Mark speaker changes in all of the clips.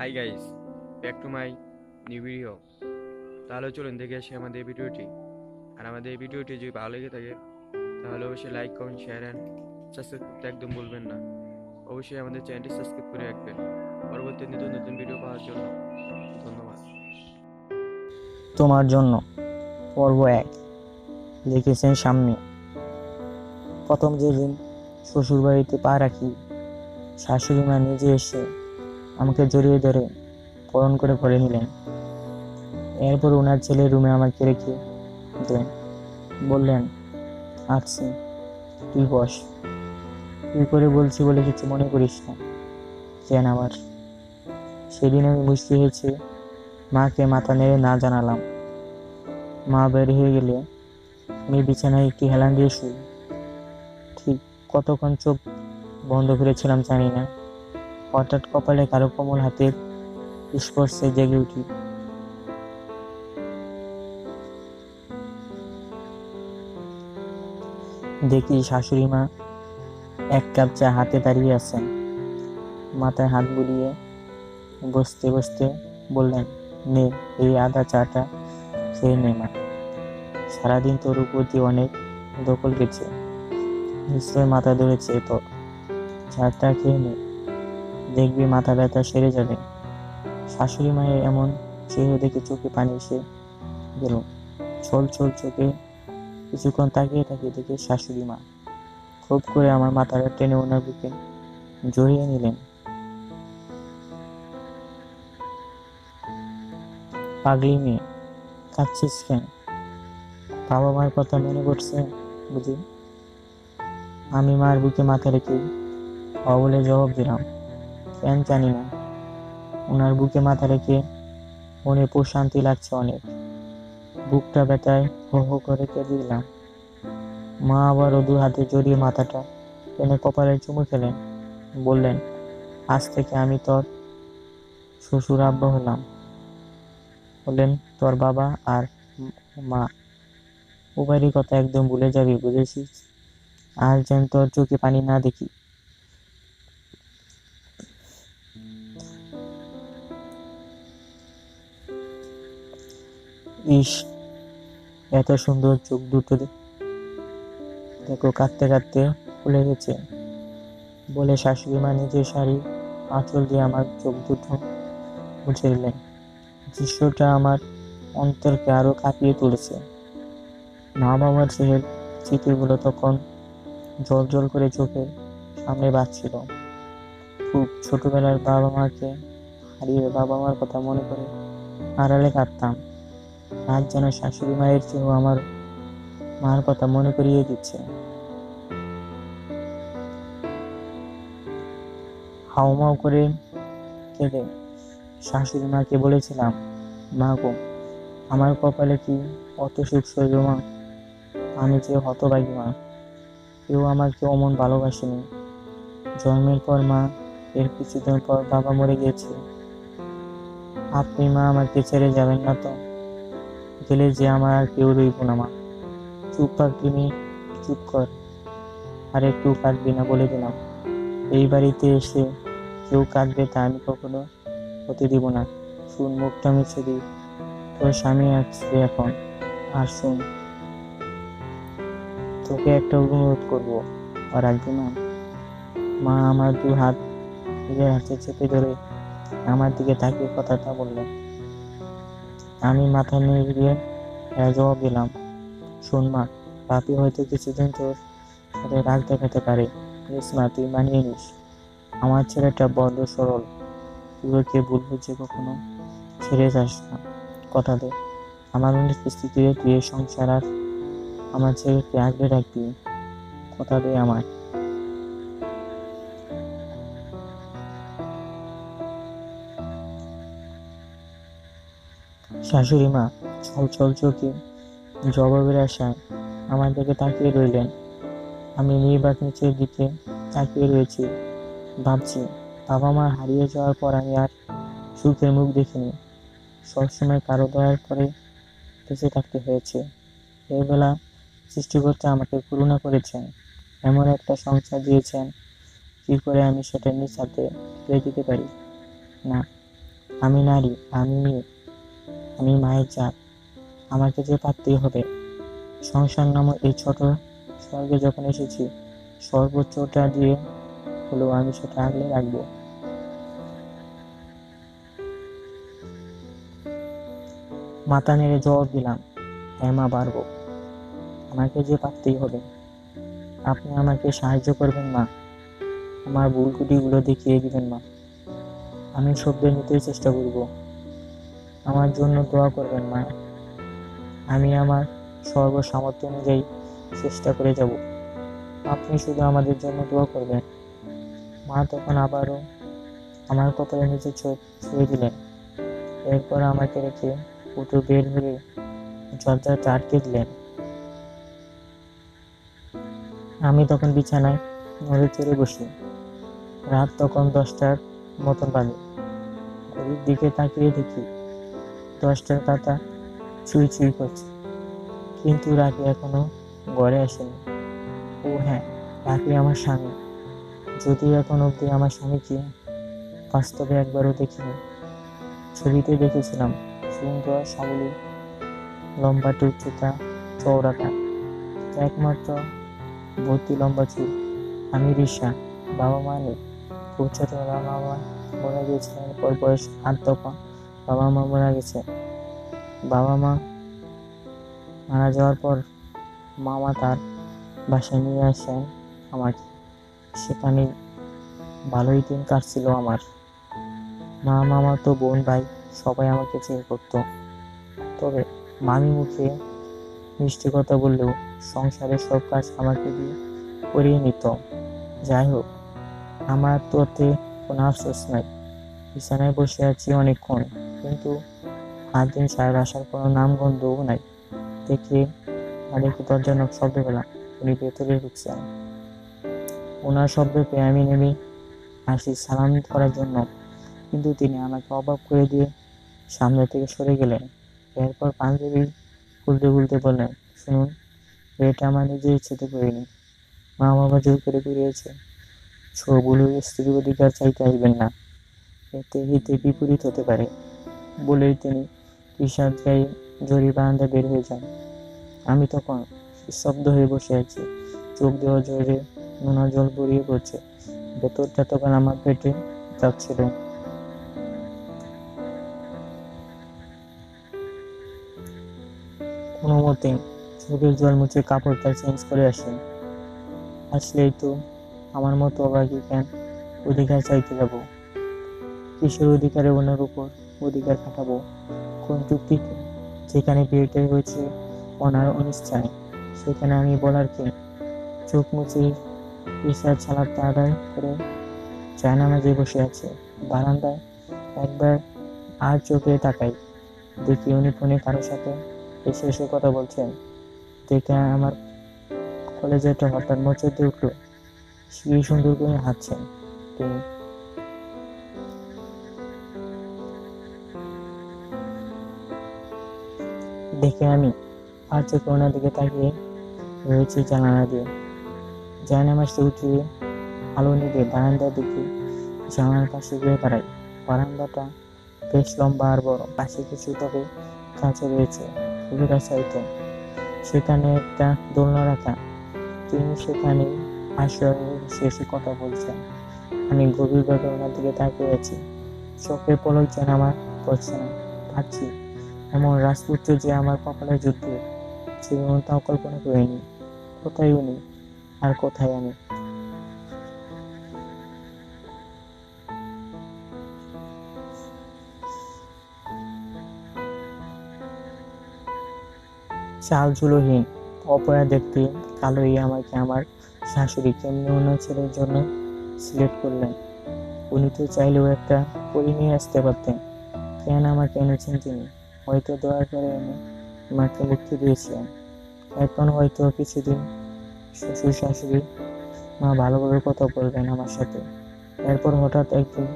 Speaker 1: Hi guys back to my new video তাহলে চলুন, দেখে আসি আমাদের ভিডিওটি। আর আমাদের এই ভিডিওটি যদি ভালো লেগে থাকে, তাহলে অবশ্যই like comment share and subscribe করতে একদম ভুলবেন না। অবশ্যই আমাদের চ্যানেলটি সাবস্ক্রাইব করে রাখবেন। পরবর্তী নতুন নতুন ভিডিও পাওয়ার জন্য ধন্যবাদ।
Speaker 2: তোমার জন্য পর্ব এক। লিখেছেন সামনে? প্রথম যেদিন শ্বশুরবাড়িতে পা রাখি, শাশুড়ি মা নিজে এসে আমাকে জড়িয়ে ধরে পরণ করে ভরে নিলেন। এরপর ওনার ছেলে রুমে আমাকে রেখে দিলেন বললেন আসছি তুই বস। তুই করে বলছি বলে কিছু মনে করিস না। কেন আবার সেদিন আমি মুশকিল হয়েছে, মাকে মাথা নেড়ে না জানালাম। মা বের হয়ে গেলে আমি বিছানায় একটি হেলান দিয়ে শুই। ঠিক কতক্ষণ চোখ বন্ধ করেছিলাম জানি না। হঠাৎ কপালে কারও কোমল হাতের স্পর্শে জেগে উঠি দেখি শাশুড়ি মা এক কাপ চা হাতে দাঁড়িয়ে আছেন। মাথায় হাত বুলিয়ে বসতে বসতে বললেন, নে, এই আদা চাটা খেয়ে নে মা। সারাদিন তোর উপর দিয়ে অনেক দখল গেছে। নিশ্চয় মাথা ধরেছে তোর চাটা খেয়ে নে। দেখবি মাথা ব্যথা সেরে যাবে। শাশুড়ি মায়ের এমন চেহারা দেখে চোখে পানি এসে গেল। ছল ছল চোখে কিছুক্ষণ তাকিয়ে তাকিয়ে দেখে শাশুড়ি মা। খুব করে আমার মাথাটা টেনে ওনার বুকে জড়িয়ে নিলেন। পাগলি মেয়ে, কাঁদছিস কেন? বাবা মার কথা মনে পড়ছে বুঝি? আমি মার বুকে মাথা রেখে অবলে জবাব দিলাম। কেন জানি না। ওনার বুকে মাথা রেখে মনে প্রশান্তি লাগছে অনেক। বুকটা ব্যথায় হো হো করে কেঁদে দিলাম। মা আবার দু হাতে জড়িয়ে মাথাটা টেনে কপালে চুমু খেলেন। বললেন, আজ থেকে আমি তোর শ্বশুর আব্বা হলাম। হলেন তোর বাবা আর মা। উভয়েরই কথা একদম ভুলে যাবি, বুঝেছিস? আর যেন তোর চোখে পানি না দেখি। ইস, এত সুন্দর চোখ দুটো দেখো, কাঁদতে কাঁদতে খুলে গেছে। বলে শাশুড়ি মা, নিজের শাড়ি, আঁচল দিয়ে আমার চোখ দুটো মুছে দিলেন। দৃশ্যটা আমার অন্তরকে আরও কাঁপিয়ে তুলেছে। মা বাবার চোখের স্মৃতিগুলো তখন জল জল করে চোখের সামনে বাঁচছিল খুব ছোটবেলার বাবা মাকে হারিয়ে বাবা মার কথা মনে করে আড়ালে কাঁদতাম। আজ যেন শাশুড়ি মায়ের চেয়েও আমার মার কথা মনে করিয়ে দিচ্ছে। হাউমাউ করে কেঁদে শাশুড়ি মাকে বলেছিলাম, মা গো, আমার কপালে কি অত সুখ সইল মা? আমি যে হতভাগী মা। কেউ আমাকে অমন ভালোবাসেনি। জন্মের পর মা, এর কিছুদিন পর বাবা মরে গিয়েছে আপনি মা আমাকে ছেড়ে যাবেন না তো? গেলে যে আমার আর কেউ রইব না মা। চুপ থাকবি নি, চুপ কর। আর একটু কাঁদবি না বলে দিলাম। এই বাড়িতে এসে কেউ কাঁদবে তা আমি কখনো হতে দিব না। শুন মুখটা মুছে দিই তোর স্বামী আসছে এখন। আর শুন। তোকে একটা অনুরোধ করব। আর রাখবি না মা আমার দু হাত নিজের হাতে চেপে ধরে আমার দিকে তাকিয়ে কথাটা বললেন। আমি মাথা নিয়ে জবাব দিলাম, শোন মা পাপি হয়তো কিছুদিন তোর সাথে রাগ দেখাতে পারে। প্লিজ মা, তুই মানিয়ে নিস। আমার ছেলেটা বড্ড সরল। তুই ওকে ভুল বুঝে কখনো ছেড়ে যাস না। কথা দে। আমার অনুপস্থিতিতে তুই এই সংসার আর আমার ছেলেকে আগলে রাখবি। কথা দে আমার। শাশুড়ি মা ছল ছল চোখে জবাবের আশায় আমার দিকে তাকিয়ে রইলেন। আমি নির্বাক নিচের দিকে তাকিয়ে রয়েছি। ভাবছি, বাবা মা হারিয়ে যাওয়ার পর আমি আর সুখের মুখ দেখিনি। সবসময় কারও দয়ার পরে বেঁচে থাকতে হয়েছে। এই বেলা সৃষ্টিকর্তা আমাকে করুণা করেছেন। এমন একটা সংসার দিয়েছেন। কি করে আমি সেটা নিজ হাতে দিতে পারি? না, আমি নারী, আমি মেয়ে। আমি মায়ের জাত আমাকে যে পারতেই হবে। সংসার নামক এই ছোট স্বর্গে যখন এসেছি সর্বোচ্চটা দিয়ে হলেও আমি সেটা আগলে রাখব। মাথা নেড়ে জবাব দিলাম হ্যাঁ মা, পারব। আমাকে যে পারতেই হবে। আপনি আমাকে সাহায্য করবেন মা। আমার ভুল দেখিয়ে দিবেন মা। আমি শব্দ নিতে চেষ্টা করব। আমার জন্য দোয়া করবেন, মা। আমি আমার সর্বসামর্থ্য অনুযায়ী চেষ্টা করে যাব। আপনি শুধু আমাদের জন্য দোয়া করবেন। মা তখন আবারও আমার কপালে নিচে ছুঁয়ে দিলেন। এরপর আমাকে রেখে উঠে বের হয়ে ঝরঝাটা আটকে দিলেন। আমি তখন বিছানায় নড়ে চড়ে বসি। রাত তখন দশটার মতন বাজে। ঘড়ির দিকে তাকিয়ে দেখি দশটার কাতা চুই চুই করছে। কিন্তু রাখি এখনও ঘরে আসেনি। ও হ্যাঁ রাখি আমার স্বামী। যদিও এখন অবধি আমার স্বামীকে বাস্তবে একবারও দেখিনি। ছবিতে দেখেছিলাম সুন্দর সাবলী লম্বাটে উচ্চতা চৌড়াটা একমাত্র ভর্তি লম্বা চুল। আমি রিসা বাবা মা নেই ছোটবেলা বাবা মারা গিয়েছিলেন পর বয়স আট তখন বাবা মা মারা গেছে। বাবা মা মারা যাওয়ার পর মামা তার বাসায় নিয়ে আসেন। আমাকে সেখানে ভালোই দিন কাটছিল আমার। মা, মামা তো বোন ভাই, সবাই আমাকে চেয়ে করতো। তবে মামি মুখে মিষ্টি কথা বললেও সংসারের সব কাজ আমাকে দিয়ে করিয়ে নিত। যাই হোক, আমার তোতে কোনো আফসোস নাই। বিছানায় বসে আছি অনেকক্ষণ। কিন্তু হাত দিন সাহেব আসার কোনো নাম গন্ধও নাই। দেখে আর একটু দরজানক শব্দ পেলাম উনি ভেতরে ঢুকছেন। ওনার শব্দ পেয়ে আমি নেমে হাসি সালাম করার জন্য। কিন্তু তিনি আমাকে অবাক করে দিয়ে সামনে থেকে সরে গেলেন। এরপর পাঞ্জাবি খুলতে খুলতে বললেন, শুনুন, এটা আমার নিজের ইচ্ছেতে করিনি। মা বাবা জোর করে করিয়েছে ছগুলো স্ত্রীর অধিকার চাইতে আসবেন না। এতে হিতে বিপরীত হতে পারে। বলেই তিনি বিষাদ গায়ে জরি বারান্দা বের হয়ে যান। আমি তখন স্তব্ধ হয়ে বসে আছি। চোখ দেওয়া জোরে নোনা জল গড়িয়ে পড়ছে। ভেতরটা তখন আমার পেটে যাচ্ছিল। কোনো মতে চোখের জল মুছে কাপড়টা চেঞ্জ করে আসেন আসলেই তো আমার মতো অবাকি কেন অধিকার চাইতে যাব? কিসের অধিকারে ওনার উপর অধিকার খাটাবো কোন যুক্তিতে যেখানে বিয়েটাই হয়েছে অনার অনিচ্ছায়, সেখানে আমি বলার কি? চোখ মুছে পেশার ছালাটা আদায় করে চায়নামাজে বসে আছে। বারান্দায় একবার আর চোখে তাকাই। দেখি উনি ফোনে কারোর সাথে এসে এসে কথা বলছেন। দেখে আমার কলেজেটা হঠাৎ মোচড়তে উঠল। কি সুন্দর করে হাঁটছেন। তিনি দেখে আমি আর চোখে ওনার দিকে তাকিয়ে রয়েছি জানালা দিয়ে। জানামাসে উঠিয়ে আলো নিবে বারান্দার দিকে জানালার পাশে গিয়ে দাঁড়াই। বারান্দাটা বেশ লম্বা আর বড়, পাশে কিছু তবে কাছে রয়েছে ফুলের আশায়িত সেখানে একটা দোলনা রাখা, তিনি সেখানে আশ্রয় শেষে কথা বলছেন। আমি গভীরভাবে ওনার দিকে তাকিয়ে আছি। চোখের পলক যেন আমার পড়ছে না, ভাবছি এমন রাজপুত্র যে আমার কপালে যুদ্ধে জীবন তাও কল্পনা করিনি। কোথায় উনি? আর কোথায় আমি? চাল চুলোহীন অপয়া দেখতে কালোই আমাকে আমার শাশুড়ি কেমনি অন্য ছেলের জন্য সিলেক্ট করলেন। উনি তো চাইলেও একটা পরি নিয়ে আসতে পারতেন। কেন আমাকে এনেছেন তিনি? হয়তো দয়া করে আমি মাকে মুক্তি দিয়েছিলাম। এখন হয়তো কিছুদিন শ্বশুর শাশুড়ি মা ভালোভাবে কথা বলবেন আমার সাথে। এরপর হঠাৎ একদিন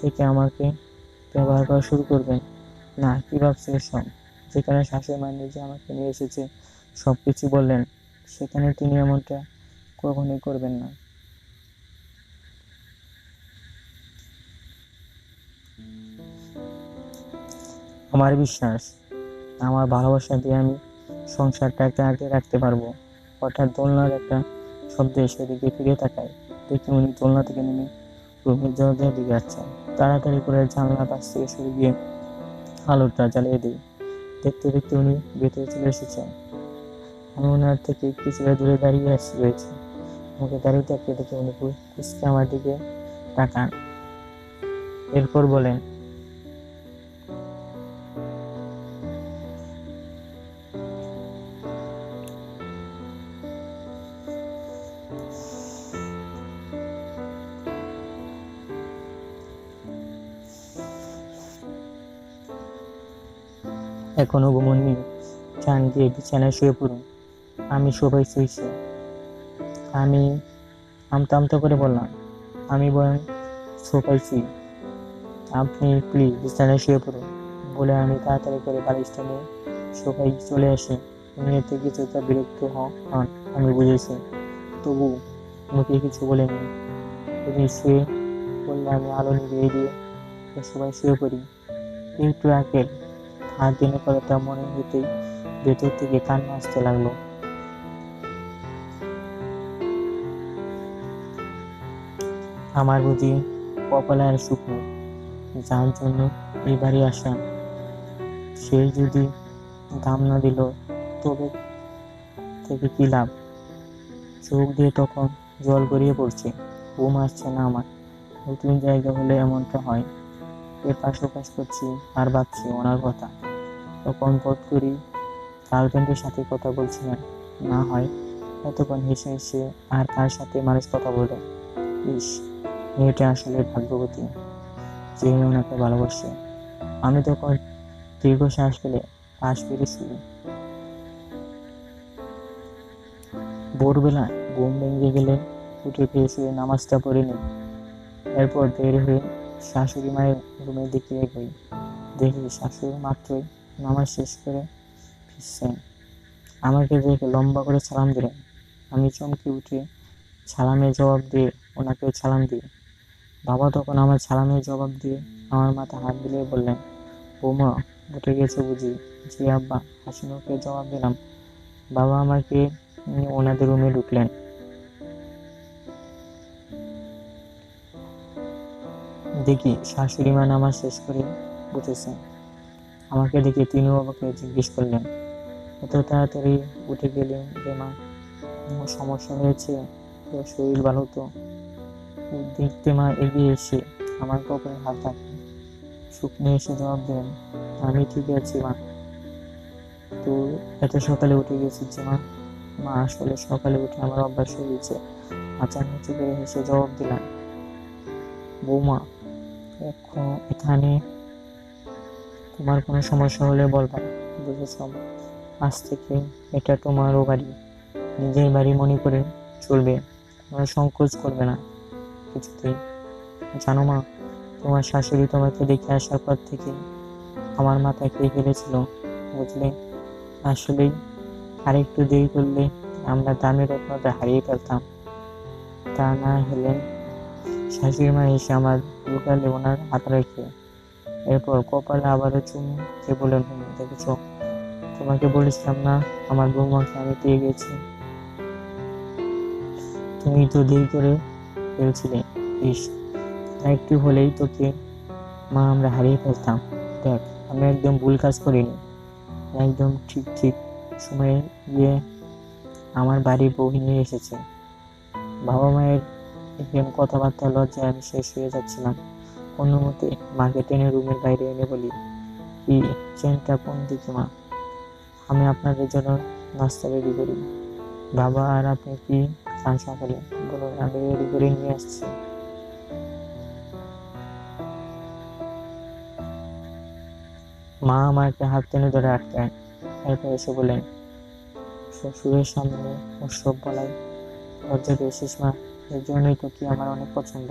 Speaker 2: থেকে আমাকে ব্যবহার করা শুরু করবেন। না, কি ভাবছে সব যেখানে শাশুড়ি মা নিজে আমাকে নিয়ে এসেছে সব কিছু বললেন, সেখানে তিনি এমনটা কখনোই করবেন না। আমার বিশ্বাস, আমার ভালোবাসা দিয়ে আমি সংসারটাকে আগে রাখতে পারব। হঠাৎ দোলনার একটা শব্দে সেদিকে ফিরে তাকায়। দেখি উনি দোলনা থেকে নেমে রুমের দরজার দিকে যাচ্ছেন তাড়াতাড়ি করে জানলা পাশ থেকে সরে গিয়ে আলোটা জ্বালিয়ে দিই। দেখতে দেখতে উনি ভেতরে চলে এসেছেন। আমি ওনার থেকে কিছুটা দূরে দাঁড়িয়ে আসি রয়েছে। আমাকে দাঁড়িয়ে থাকতে দেখে উনি কুচকে আমার দিকে তাকান। এরপর বলেন এখনও ঘুমননি চান দিয়ে বিছানায় শুয়ে পড়ুন। আমি সবাই শুয়েছি আমি আমতা আমতা করে বললাম, আমি বরং শোকাইছি আপনি প্লিজ বিছানায় শুয়ে পড়ুন। বলে আমি তাড়াতাড়ি করে বালিশটা নিয়ে শোকাই চলে আসি। উনি এতে কিছুটা বিরক্ত হন, আমি বুঝেছি। তবু মুখে কিছু বলেনি উনি শুয়ে বললে আমি আলো নিভিয়ে দিয়ে সবাই শুয়ে পড়ি। একটু আগে হাত দিনে কথাটা মনে হতেই ভেতর থেকে কান্না আসতে লাগল। আমার বুঝি কপালে আর নেই। যার জন্য বাড়ি আসা। সে যদি দাম না দিল, তবে থেকে কি লাভ? চোখ দিয়ে তখন জল গড়িয়ে পড়ছে। ঘুম আসছে না আমার। নতুন জায়গা হলে এমনটা হয়। এপাশ ওপাশ করছি আর ভাবছি ওনার কথা। তখন বোধ করি গার্লফ্রেন্ডের সাথে কথা বলছিলেন। না হয়। এতক্ষণ হেসে হেসে আর কার সাথে মানুষ কথা বলে ইস, মেয়েটা আসলে ভাগ্যবতী, যে ওনাকে ভালোবাসে। আমি তখন দীর্ঘ শ্বাস ফেলে পাশ শুই ভোরবেলা ঘুম ভেঙে গেলে উঠে হয়ে নামাজটা পড়ে নিই এরপর বের হয়ে শাশুড়ি মায়ের রুমের দিকে এগোই। দেখি শাশুড়ি মাত্রই নামাজ শেষ করে ফিরছেন। আমাকে দেখে লম্বা করে সালাম দিলেন, আমি চমকে উঠে সালামের জবাব দিয়ে ওনাকে সালাম দিই। বাবা তখন আমার সালামের জবাব দিয়ে আমার মাথা হাত দিলে বললেন, বৌমা, উঠে গেছে বুঝি? জি আব্বা, হাসি মুখে জবাব দিলাম। বাবা আমাকে ওনাদের রুমে ঢুকলেন। দেখি শাশুড়ি মা নামাজ শেষ করে উঠেছেন। আমাকে দেখে তিনিও বাবাকে জিজ্ঞেস করলেন। এত তাড়াতাড়ি উঠে গেলেন যে মা সমস্যা হয়েছে? তো শরীর ভালো তো? দেখতে মা এগিয়ে এসে আমার কপালে হাত রাখলেন। শুকনো এসে জবাব দিলেন, আমি ঠিক আছি মা। তো এত সকালে উঠে গেছি যে মা? মা আসলে সকালে উঠে আমার অভ্যাস হয়ে গেছে। আচার নিচে করে হেসে জবাব দিলাম, বৌমা, এখন এখানে তোমার কোনো সমস্যা হলে বলবা। বুঝেছ? আজ থেকে এটা তোমারও বাড়ি। নিজের বাড়ি মনে করে চলবে। কোনো সংকোচ করবে না। কিছুতেই জানো মা, তোমার শাশুড়ি তোমাকে দেখে আসার পর থেকে আমার মাথায় খেয়ে ফেলেছিল বুঝলে? আসলেই আরেকটু দেরি করলে আমরা দামি রত্নটা হারিয়ে ফেলতাম। তা না হলে শাশুড়ি মা এসে আমার লুকালে ওনার হাত রেখে এরপর কপালে আবারও চুমকে বলেন হুম, দেখেছ? তোমাকে বলেছিলাম না, আমার বৌমাকে আমি পেয়ে গেছি। তুমি তো দেরি করে ফেলছিলে, ইস। একটু হলেই তোকে, মা, আমরা হারিয়ে ফেলতাম। দেখ, আমি একদম ভুল কাজ করিনি। একদম ঠিক ঠিক সময়ে গিয়ে আমার বাড়ি বউ নিয়ে এসেছে। বাবা মায়ের কথাবার্তা লজ্জায় আমি শেষ হয়ে যাচ্ছিলাম। কোনো মতে মাকে টেনে রুমের বাইরে এনে বলি, কি চেনটা কোন দিকে মা? আমি আপনাদের জন্য নাস্তা রেডি করি। বাবা আর আপনি কি চান সকালে? বলুন, আমি রেডি করে নিয়ে আসছি। মা আমাকে হাত টেনে ধরে আটকায়। এরপর এসে বলেন শ্বশুরের সামনে উৎসব বলাই, লজ্জা পেয়েছিস মা? এর জন্যই তো কি আমার অনেক পছন্দ?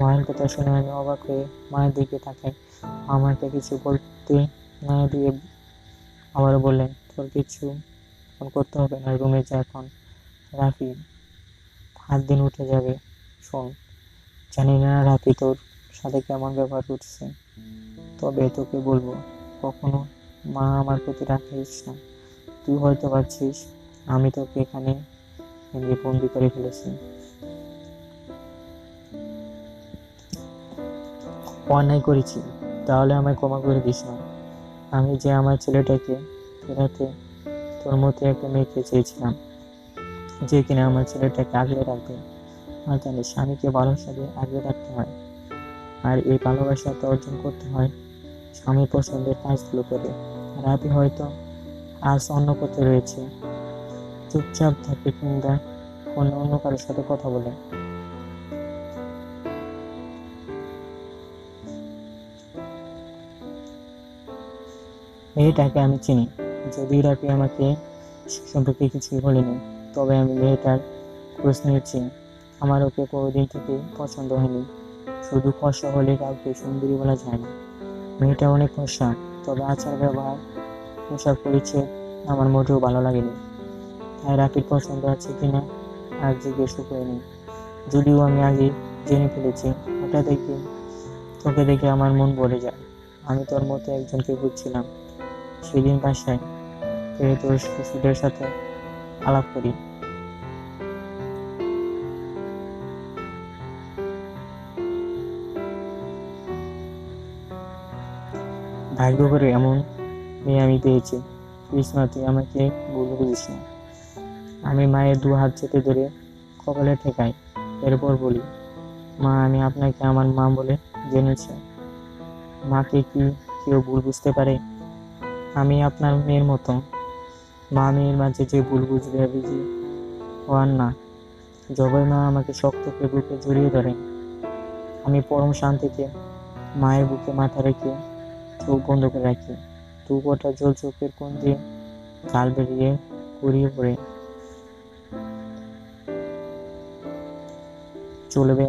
Speaker 2: মায়ের কথা শুনে আমি অবাক হয়ে মায়ের দিকে তাকাই। আমাকে কিছু বলতে না দিয়ে আবার বললেন, তোর কিছু করতে হবে না, রুমে যা এখন। রাফি হাত দিন উঠে যাবে, শোন। জানি না রাফি তোর সাথে কেমন ব্যবহার করছে, তবে তোকে বলব, কখনো মা আমার প্রতি রাখিস না। তুই হয়তো পারছিস আমি তোকে এখানে বন্দি করে ফেলেছি। অন্যায় করেছি, তাহলে আমায় ক্ষমা করে দিস না। আমি যে আমার ছেলেটাকে ফেরাতে তোর মতো একটা মেয়েকে চেয়েছিলাম, যে কিনা আমার ছেলেটাকে আগলে রাখবে। আর তাহলে স্বামীকে ভালোবাসা দিয়ে আগলে রাখতে হয়। আর এই ভালোবাসাটা অর্জন করতে হয় স্বামী পছন্দের কাজগুলো করে। আর আপনি হয়তো আজ অন্য পথে রয়েছে। চুপচাপ থাকে কিংবা অন্য অন্য কারোর সাথে কথা বলে। মেয়েটাকে আমি চিনি। যদিও রাপি আমাকে সম্পর্কে কিছুই বলেনি, তবে আমি মেয়েটার খোঁজ নিয়েছি। আমার ওকে কোনোদিন থেকে পছন্দ হয়নি। শুধু ফর্সা হলে কাউকে সুন্দরী বলা যায় না। মেয়েটা অনেক ফর্সা, তবে আচার, ব্যবহার, পোশাক পরিচ্ছদ আমার মোটেও ভালো লাগেনি। তাই রাপির পছন্দ আছে কিনা আর জিজ্ঞেসও করিনি। যদিও আমি আগে জেনে ফেলেছি, হঠাৎ একদিন তোকে দেখে আমার মন ভরে যায়। আমি তোর মতো একজনকে খুঁজছিলাম। সেদিন বাসায় ফিরে তোর শ্বশুরের সাথে আলাপ করি। ভাগ্য করে এমন মেয়ে আমি পেয়েছি কৃষ্ণা আমাকে ভুল বুঝিস না। আমি মায়ের দু হাত চেপে ধরে কপালে ঠেকাই, এরপর বলি, মা, আমি আপনাকে আমার মা বলে জেনেছি। মাকে কি কেউ ভুল বুঝতে পারে? আমি আপনার মেয়ের মতো। মা মেয়ের মাঝে যে ভুল বুঝবে বুঝি হওয়ার না। জবাই মা আমাকে শক্ত করে বুকে জড়িয়ে ধরেন আমি পরম শান্তিতে মায়ের বুকে মাথা রেখে চোখ বন্ধ করে রাখি। দু ফোঁটা জল চোখের কোন দিয়ে গাল বেরিয়ে গড়িয়ে পড়ে। চলবে।